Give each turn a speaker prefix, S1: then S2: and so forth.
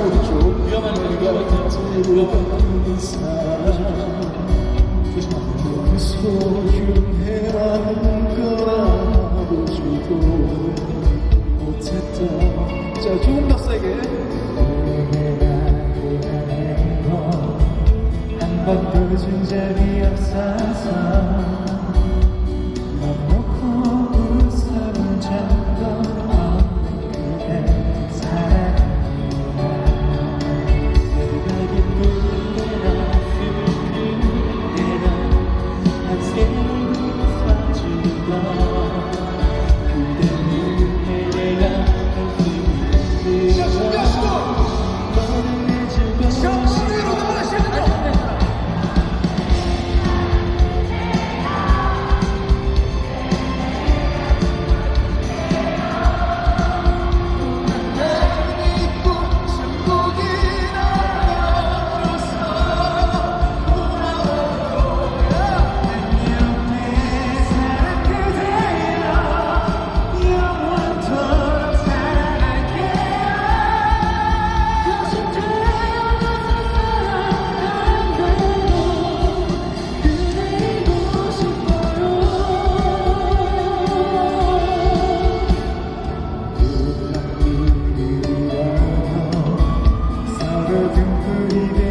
S1: 오른쪽 위험한 내가 들어가는 사람 그저 소중해라는 걸 알아주고 못했던 자 조금 더 세게
S2: 한번도 준 적이 없어서 天各一边。